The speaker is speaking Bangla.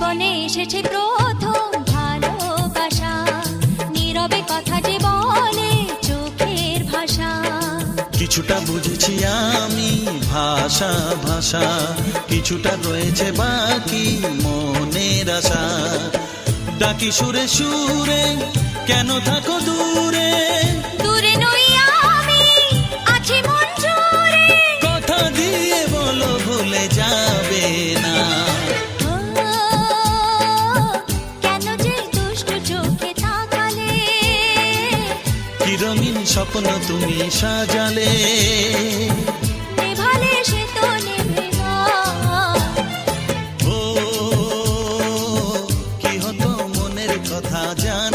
জীবনে এসেছে প্রথম ভালোবাসা। নীরবে কথা যে বলে চোখের ভাষা। কিছুটা বুঝেছি আমি ভাষা ভাষা। কিছুটা রয়েছে বাকি মনের আশা। ডাকি সুরে সুরে, কেন থাকো দূরে? কি রঙিন স্বপ্ন তুমি সাজালে। ও কি হতো মনের কথা জান